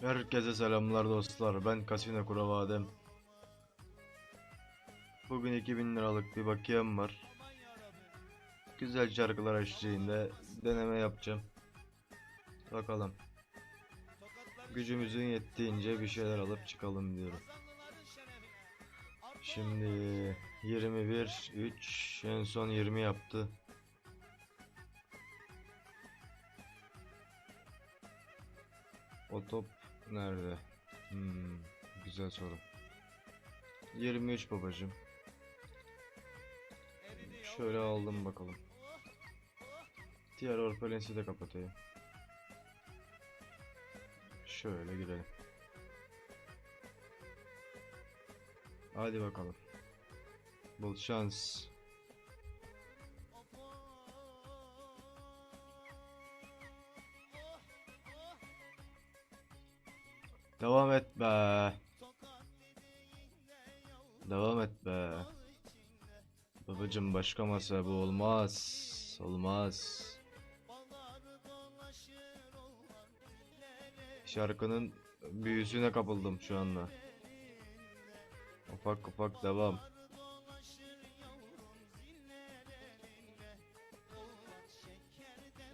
Herkese selamlar dostlar. Ben Kasine Kuravadem. Bugün 2000 liralık bir bakiyem var. Güzel şarkılar eşliğinde deneme yapacağım. Bakalım. Gücümüzün yettiğince bir şeyler alıp çıkalım diyorum. Şimdi 21 3 en son 20 yaptı. O top nerede? Hmm, güzel soru. 23 babacım. Şöyle aldım bakalım. Diğer orpalensi de kapatayım. Şöyle girelim. Hadi bakalım. Bol şans. Devam et be. Devam et be. Babacım başka masa bu olmaz. Olmaz. Şarkının büyüsüne kapıldım şu anda. Ufak ufak devam.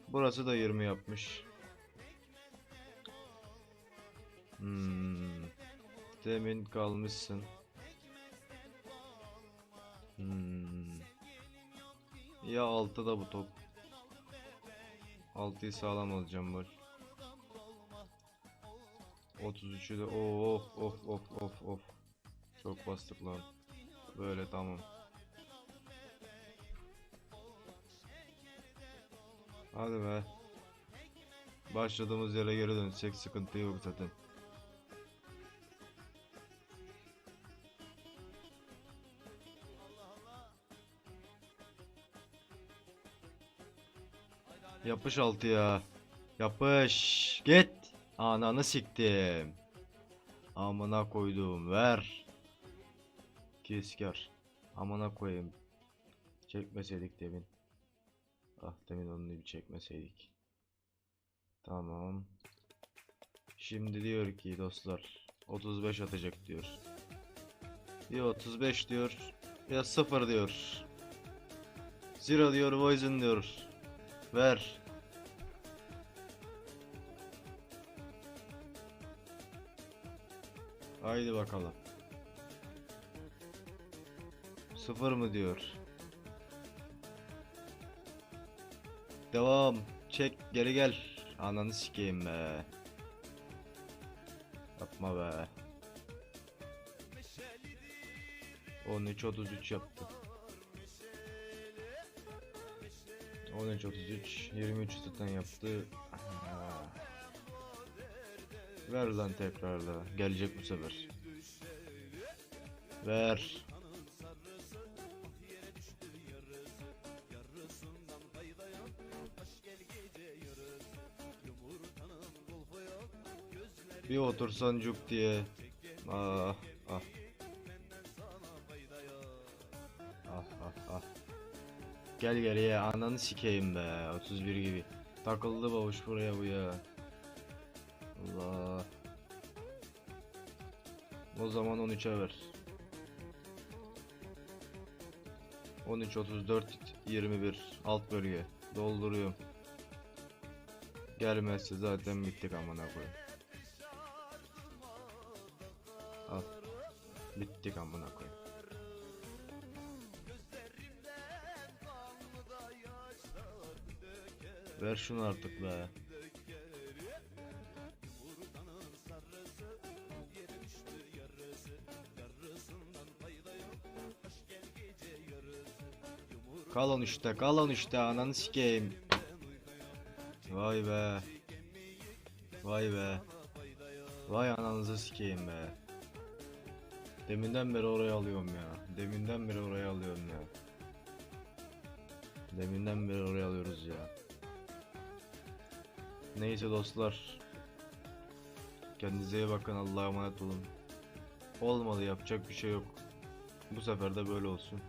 Burası da 20 yapmış. Demin kalmışsın. Hmm. Ya 6'da bu top. 6'yı sağlam alacağım bak. 33'ü de of of of of of. Çok bastık lan. Böyle tamam. Hadi be. Başladığımız yere geri dönsek sıkıntı yok zaten. Yapış altıya. Yapış. Git. Ananı siktim. Amına koydum. Ver. Kiskar. Amına koyayım. Çekmeseydik demin. Ah demin onu bir çekmeseydik. Tamam. Şimdi diyor ki dostlar 35 atacak diyor. Ya 35 diyor ya 0 diyor. Zero diyor Poison diyor. Ver. Haydi bakalım. Sıfır mı diyor. Devam. Çek geri gel. Ananı sikeyim be. Yapma be. 13 33 yaptı. 13 33 23 zaten yaptı. Ah. Ver lan tekrarla. Gelecek bu sefer. Ver. Bir otursan cuk diye. Ah ah. Ah ah ah. Gel geriye ananı sikeyim be 31 gibi. Takıldı babuş buraya bu ya. Allah. O zaman 13'e ver. 13 34 21 alt bölge dolduruyorum. Gelmezse zaten bittik amına koyayım. Bittik amına koyayım. Ver şunu artık be. Kal on işte, kal on işte ananı sikeyim. Vay be. Vay be. Vay ananızı sikeyim be. Deminden beri oraya alıyorum ya. Deminden beri oraya alıyorum ya. Deminden beri oraya alıyoruz ya. Neyse dostlar. Kendinize iyi bakın. Allah'a emanet olun. Olmadı yapacak bir şey yok. Bu sefer de böyle olsun.